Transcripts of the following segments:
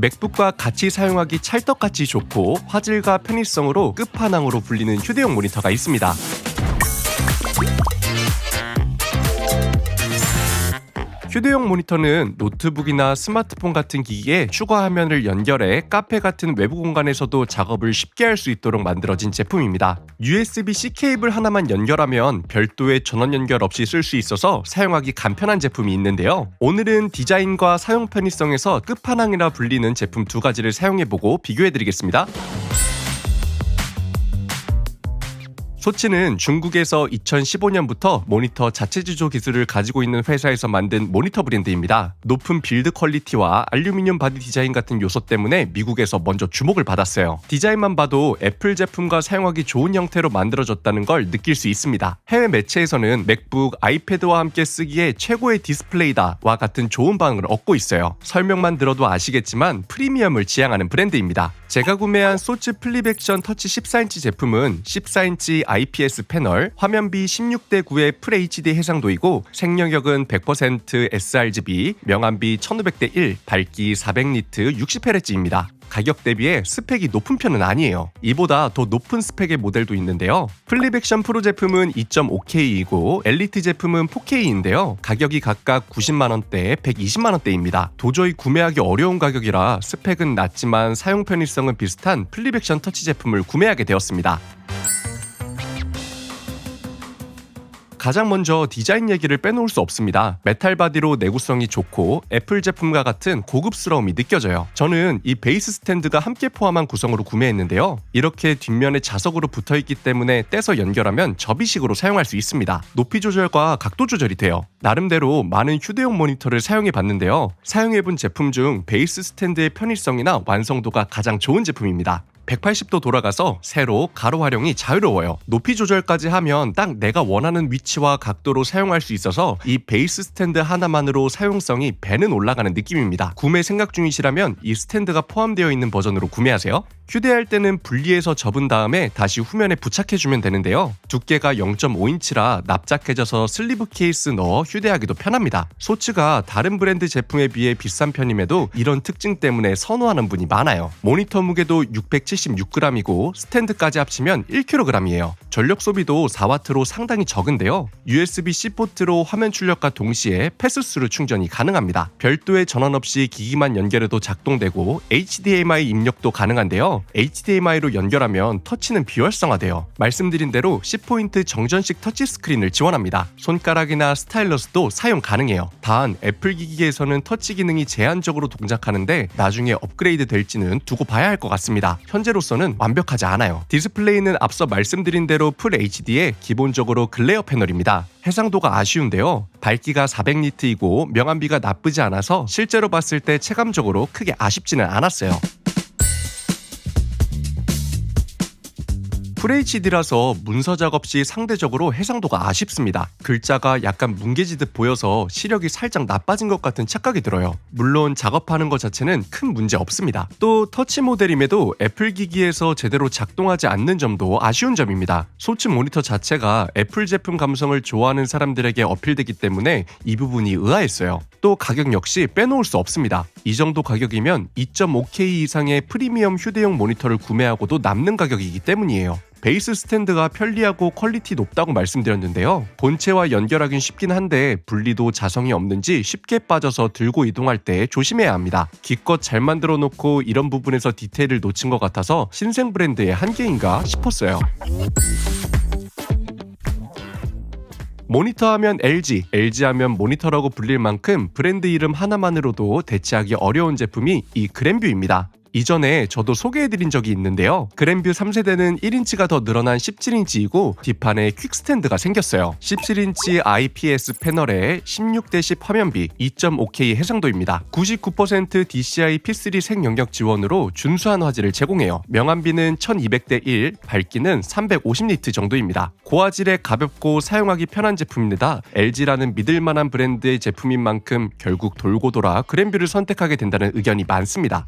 맥북과 같이 사용하기 찰떡같이 좋고 화질과 편의성으로 끝판왕으로 불리는 휴대용 모니터가 있습니다. 휴대용 모니터는 노트북이나 스마트폰 같은 기기에 추가 화면을 연결해 카페 같은 외부 공간에서도 작업을 쉽게 할 수 있도록 만들어진 제품입니다. USB-C 케이블 하나만 연결하면 별도의 전원 연결 없이 쓸 수 있어서 사용하기 간편한 제품이 있는데요. 오늘은 디자인과 사용 편의성에서 끝판왕이라 불리는 제품 두 가지를 사용해보고 비교해드리겠습니다. 소치는 중국에서 2015년부터 모니터 자체 제조 기술을 가지고 있는 회사에서 만든 모니터 브랜드입니다. 높은 빌드 퀄리티와 알루미늄 바디 디자인 같은 요소 때문에 미국에서 먼저 주목을 받았어요. 디자인만 봐도 애플 제품과 사용하기 좋은 형태로 만들어졌다는 걸 느낄 수 있습니다. 해외 매체에서는 맥북, 아이패드와 함께 쓰기에 최고의 디스플레이다와 같은 좋은 반응을 얻고 있어요. 설명만 들어도 아시겠지만 프리미엄을 지향하는 브랜드입니다. 제가 구매한 소치 플립 액션 터치 14인치 제품은 14인치 IPS 패널, 화면비 16대 9의 FHD 해상도이고 생명력은 100% sRGB, 명암비 1500대 1, 밝기 400니트 60Hz입니다. 가격 대비해 스펙이 높은 편은 아니에요. 이보다 더 높은 스펙의 모델도 있는데요. 플립액션 프로 제품은 2.5K이고 엘리트 제품은 4K인데요. 가격이 각각 90만원대, 120만원대입니다. 도저히 구매하기 어려운 가격이라 스펙은 낮지만 사용 편의성은 비슷한 플립액션 터치 제품을 구매하게 되었습니다. 가장 먼저 디자인 얘기를 빼놓을 수 없습니다. 메탈 바디로 내구성이 좋고 애플 제품과 같은 고급스러움이 느껴져요. 저는 이 베이스 스탠드가 함께 포함한 구성으로 구매했는데요. 이렇게 뒷면에 자석으로 붙어 있기 때문에 떼서 연결하면 접이식으로 사용할 수 있습니다. 높이 조절과 각도 조절이 돼요. 나름대로 많은 휴대용 모니터를 사용해 봤는데요. 사용해 본 제품 중 베이스 스탠드의 편의성이나 완성도가 가장 좋은 제품입니다. 180도 돌아가서 세로, 가로 활용이 자유로워요. 높이 조절까지 하면 딱 내가 원하는 위치와 각도로 사용할 수 있어서 이 베이스 스탠드 하나만으로 사용성이 배는 올라가는 느낌입니다. 구매 생각 중이시라면 이 스탠드가 포함되어 있는 버전으로 구매하세요. 휴대할 때는 분리해서 접은 다음에 다시 후면에 부착해주면 되는데요. 두께가 0.5인치라 납작해져서 슬리브 케이스 넣어 휴대하기도 편합니다. 소츠가 다른 브랜드 제품에 비해 비싼 편임에도 이런 특징 때문에 선호하는 분이 많아요. 모니터 무게도 676g이고 스탠드까지 합치면 1kg이에요. 전력 소비도 4W로 상당히 적은데요. USB-C 포트로 화면 출력과 동시에 패스스루 충전이 가능합니다. 별도의 전원 없이 기기만 연결해도 작동되고 HDMI 입력도 가능한데요. HDMI로 연결하면 터치는 비활성화돼요. 말씀드린 대로 10포인트 정전식 터치 스크린을 지원합니다. 손가락이나 스타일러스도 사용 가능해요. 단 애플 기기에서는 터치 기능이 제한적으로 동작하는데 나중에 업그레이드 될지는 두고 봐야 할 것 같습니다. 현재로서는 완벽하지 않아요. 디스플레이는 앞서 말씀드린 대로 풀 HD에 기본적으로 글레어 패널입니다. 해상도가 아쉬운데요. 밝기가 400니트이고 명암비가 나쁘지 않아서 실제로 봤을 때 체감적으로 크게 아쉽지는 않았어요. FHD라서 문서 작업 시 상대적으로 해상도가 아쉽습니다. 글자가 약간 뭉개지듯 보여서 시력이 살짝 나빠진 것 같은 착각이 들어요. 물론 작업하는 것 자체는 큰 문제 없습니다. 또 터치 모델임에도 애플 기기에서 제대로 작동하지 않는 점도 아쉬운 점입니다. 소치 모니터 자체가 애플 제품 감성을 좋아하는 사람들에게 어필되기 때문에 이 부분이 의아했어요. 또 가격 역시 빼놓을 수 없습니다. 이 정도 가격이면 2.5K 이상의 프리미엄 휴대용 모니터를 구매하고도 남는 가격이기 때문이에요. 베이스 스탠드가 편리하고 퀄리티 높다고 말씀드렸는데요. 본체와 연결하긴 쉽긴 한데 분리도 자성이 없는지 쉽게 빠져서 들고 이동할 때 조심해야 합니다. 기껏 잘 만들어 놓고 이런 부분에서 디테일을 놓친 것 같아서 신생 브랜드의 한계인가 싶었어요. 모니터 하면 LG, LG 하면 모니터라고 불릴 만큼 브랜드 이름 하나만으로도 대체하기 어려운 제품이 이 그랜뷰입니다. 이전에 저도 소개해드린 적이 있는데요. 그랜뷰 3세대는 1인치가 더 늘어난 17인치이고 뒷판에 퀵스탠드가 생겼어요. 17인치 IPS 패널에 16대10 화면비 2.5K 해상도입니다. 99% DCI P3 생영역 지원으로 준수한 화질을 제공해요. 명암비는 1200대 1, 밝기는 350니트 정도입니다. 고화질에 가볍고 사용하기 편한 제품입니다. LG라는 믿을만한 브랜드의 제품인 만큼 결국 돌고 돌아 그랜뷰를 선택하게 된다는 의견이 많습니다.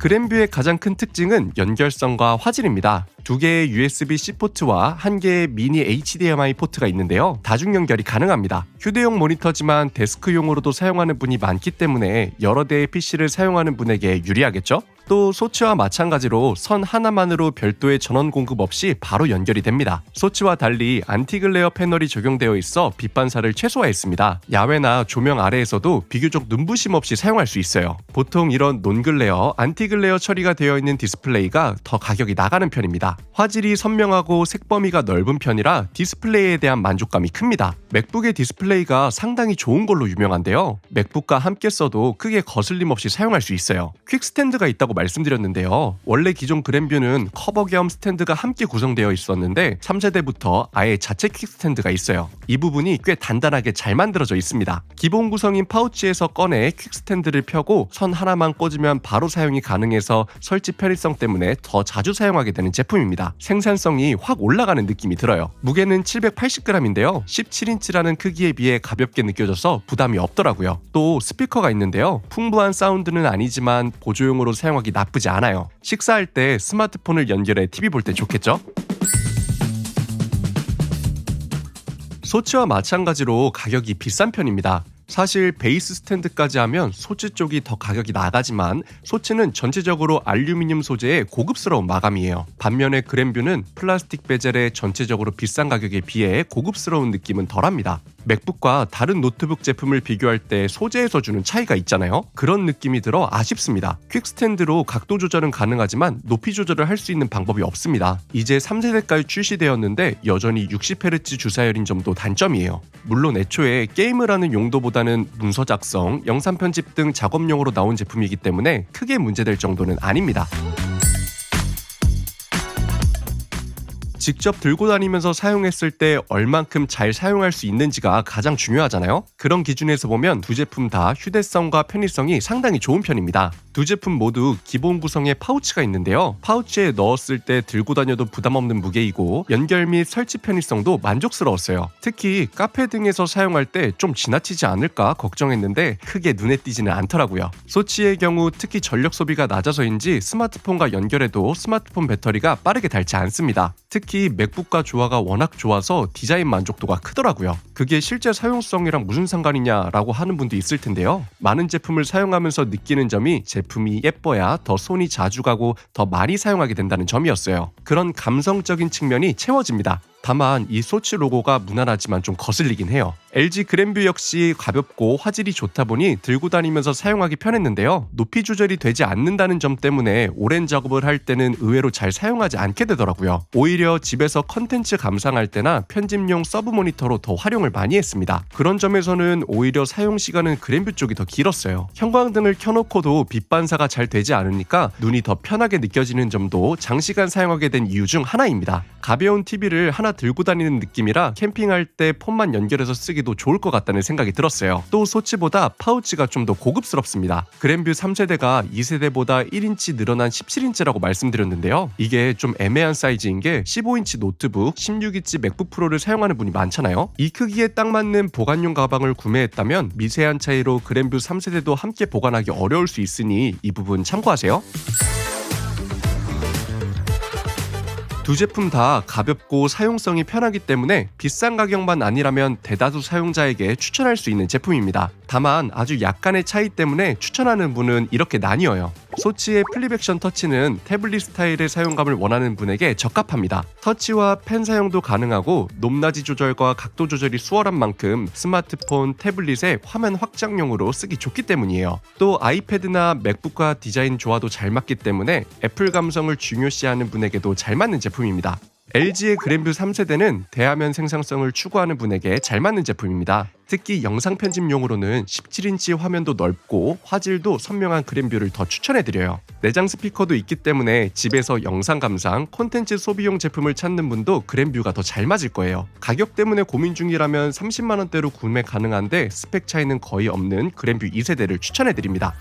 그랜뷰의 가장 큰 특징은 연결성과 화질입니다. 두 개의 USB-C 포트와 한 개의 미니 HDMI 포트가 있는데요. 다중 연결이 가능합니다. 휴대용 모니터지만 데스크용으로도 사용하는 분이 많기 때문에 여러 대의 PC를 사용하는 분에게 유리하겠죠? 또 소치와 마찬가지로 선 하나만으로 별도의 전원 공급 없이 바로 연결이 됩니다. 소치와 달리 안티글레어 패널이 적용되어 있어 빛 반사를 최소화했습니다. 야외나 조명 아래에서도 비교적 눈부심 없이 사용할 수 있어요. 보통 이런 논글레어, 안티글레어 처리가 되어 있는 디스플레이가 더 가격이 나가는 편입니다. 화질이 선명하고 색 범위가 넓은 편이라 디스플레이에 대한 만족감이 큽니다. 맥북의 디스플레이가 상당히 좋은 걸로 유명한데요. 맥북과 함께 써도 크게 거슬림 없이 사용할 수 있어요. 퀵 스탠드가 있다고 말씀드렸는데요. 원래 기존 그랜뷰는 커버 겸 스탠드가 함께 구성되어 있었는데 3세대부터 아예 자체 퀵 스탠드가 있어요. 이 부분이 꽤 단단하게 잘 만들어져 있습니다. 기본 구성인 파우치에서 꺼내 퀵 스탠드를 펴고 선 하나만 꽂으면 바로 사용이 가능해서 설치 편의성 때문에 더 자주 사용하게 되는 제품입니다. 생산성이 확 올라가는 느낌이 들어요. 무게는 780g인데요. 17인치라는 크기에 비해 가볍게 느껴져서 부담이 없더라고요. 또 스피커가 있는데요. 풍부한 사운드는 아니지만 보조용으로 사용하기 나쁘지 않아요. 식사할 때 스마트폰을 연결해 TV 볼 때 좋겠죠? 소치와 마찬가지로 가격이 비싼 편입니다. 사실 베이스 스탠드까지 하면 소치 쪽이 더 가격이 나가지만 소치는 전체적으로 알루미늄 소재의 고급스러운 마감이에요. 반면에 그랜뷰는 플라스틱 베젤의 전체적으로 비싼 가격에 비해 고급스러운 느낌은 덜합니다. 맥북과 다른 노트북 제품을 비교할 때 소재에서 주는 차이가 있잖아요. 그런 느낌이 들어 아쉽습니다. 퀵 스탠드로 각도 조절은 가능하지만 높이 조절을 할 수 있는 방법이 없습니다. 이제 3세대까지 출시되었는데 여전히 60Hz 주사열인 점도 단점이에요. 물론 애초에 게임을 하는 용도보다는 문서 작성, 영상 편집 등 작업용으로 나온 제품이기 때문에 크게 문제될 정도는 아닙니다. 직접 들고 다니면서 사용했을 때 얼만큼 잘 사용할 수 있는지가 가장 중요하잖아요. 그런 기준에서 보면 두 제품 다 휴대성과 편의성이 상당히 좋은 편입니다. 두 제품 모두 기본 구성에 파우치가 있는데요. 파우치에 넣었을 때 들고 다녀도 부담 없는 무게이고 연결 및 설치 편의성도 만족스러웠어요. 특히 카페 등에서 사용할 때 좀 지나치지 않을까 걱정했는데 크게 눈에 띄지는 않더라고요. 소치의 경우 특히 전력 소비가 낮아서인지 스마트폰과 연결해도 스마트폰 배터리가 빠르게 닳지 않습니다. 특히 맥북과 조화가 워낙 좋아서 디자인 만족도가 크더라고요. 그게 실제 사용성이랑 무슨 상관이냐라고 하는 분도 있을 텐데요. 많은 제품을 사용하면서 느끼는 점이 제품이 예뻐야 더 손이 자주 가고 더 많이 사용하게 된다는 점이었어요. 그런 감성적인 측면이 채워집니다. 다만 이 소치 로고가 무난하지만 좀 거슬리긴 해요. LG 그랜뷰 역시 가볍고 화질이 좋다 보니 들고 다니면서 사용하기 편했는데요. 높이 조절이 되지 않는다는 점 때문에 오랜 작업을 할 때는 의외로 잘 사용하지 않게 되더라고요. 오히려 집에서 컨텐츠 감상할 때나 편집용 서브 모니터로 더 활용을 많이 했습니다. 그런 점에서는 오히려 사용 시간은 그랜뷰 쪽이 더 길었어요. 형광등을 켜놓고도 빛 반사가 잘 되지 않으니까 눈이 더 편하게 느껴지는 점도 장시간 사용하게 된 이유 중 하나입니다. 가벼운 TV를 하나 들고 다니는 느낌이라 캠핑할 때 폰만 연결해서 쓰기도 좋을 것 같다는 생각이 들었어요. 또 소치보다 파우치가 좀 더 고급스럽습니다. 그랜뷰 3세대가 2세대보다 1인치 늘어난 17인치라고 말씀드렸는데요. 이게 좀 애매한 사이즈인 게 15인치 노트북, 16인치 맥북 프로를 사용하는 분이 많잖아요. 이 크기에 딱 맞는 보관용 가방을 구매했다면 미세한 차이로 그랜뷰 3세대도 함께 보관하기 어려울 수 있으니 이 부분 참고하세요. 두 제품 다 가볍고 사용성이 편하기 때문에 비싼 가격만 아니라면 대다수 사용자에게 추천할 수 있는 제품입니다. 다만 아주 약간의 차이 때문에 추천하는 분은 이렇게 나뉘어요. 소치의 플립 액션 터치는 태블릿 스타일의 사용감을 원하는 분에게 적합합니다. 터치와 펜 사용도 가능하고 높낮이 조절과 각도 조절이 수월한 만큼 스마트폰, 태블릿의 화면 확장용으로 쓰기 좋기 때문이에요. 또 아이패드나 맥북과 디자인 조화도 잘 맞기 때문에 애플 감성을 중요시하는 분에게도 잘 맞는 제품입니다. LG의 그랜뷰 3세대는 대화면 생산성을 추구하는 분에게 잘 맞는 제품입니다. 특히 영상 편집용으로는 17인치 화면도 넓고 화질도 선명한 그랜뷰를 더 추천해드려요. 내장 스피커도 있기 때문에 집에서 영상 감상, 콘텐츠 소비용 제품을 찾는 분도 그랜뷰가 더 잘 맞을 거예요. 가격 때문에 고민 중이라면 30만원대로 구매 가능한데 스펙 차이는 거의 없는 그랜뷰 2세대를 추천해드립니다.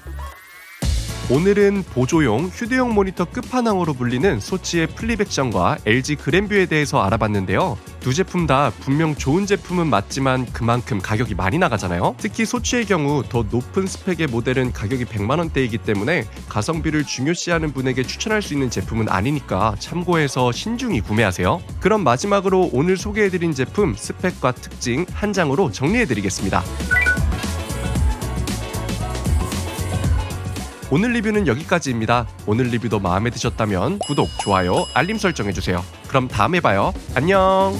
오늘은 보조용 휴대용 모니터 끝판왕으로 불리는 소치의 플립액션과 LG 그랜뷰에 대해서 알아봤는데요. 두 제품 다 분명 좋은 제품은 맞지만 그만큼 가격이 많이 나가잖아요. 특히 소치의 경우 더 높은 스펙의 모델은 가격이 100만 원대이기 때문에 가성비를 중요시하는 분에게 추천할 수 있는 제품은 아니니까 참고해서 신중히 구매하세요. 그럼 마지막으로 오늘 소개해드린 제품 스펙과 특징 한 장으로 정리해드리겠습니다. 오늘 리뷰는 여기까지입니다. 오늘 리뷰도 마음에 드셨다면 구독, 좋아요, 알림 설정해주세요. 그럼 다음에 봐요. 안녕!